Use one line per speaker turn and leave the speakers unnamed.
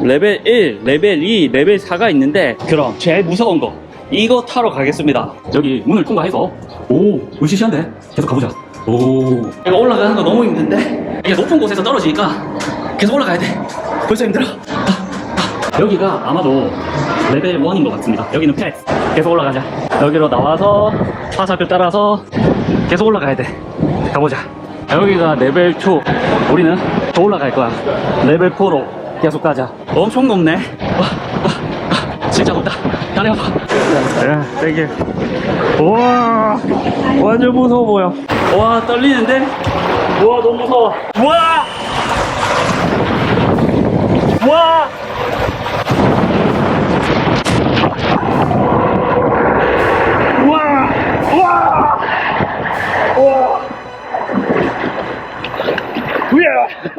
레벨 1, 레벨 2, 레벨 4가 있는데 그럼 제일 무서운 거 이거 타러 가겠습니다. 여기 문을 통과해서. 오 으시시한데? 계속 가보자. 오. 이거 올라가는 거 너무 힘든데? 이게 높은 곳에서 떨어지니까 계속 올라가야 돼. 벌써 힘들어? 아, 아. 여기가 아마도 레벨 1인 것 같습니다. 여기는 펫 계속 올라가자. 여기로 나와서 화살표 따라서 계속 올라가야 돼. 가보자. 여기가 레벨 2 우리는 더 올라갈 거야. 레벨 4로 계속 가자. 엄청 높네. 와, 와, 와, 진짜 높다. 다리 아파. 야 땡겨 우와 완전 무서워 보여. 와 떨리는데? 우와 너무 무서워. 우와! 우와! 우와! 우와! 우와! 우야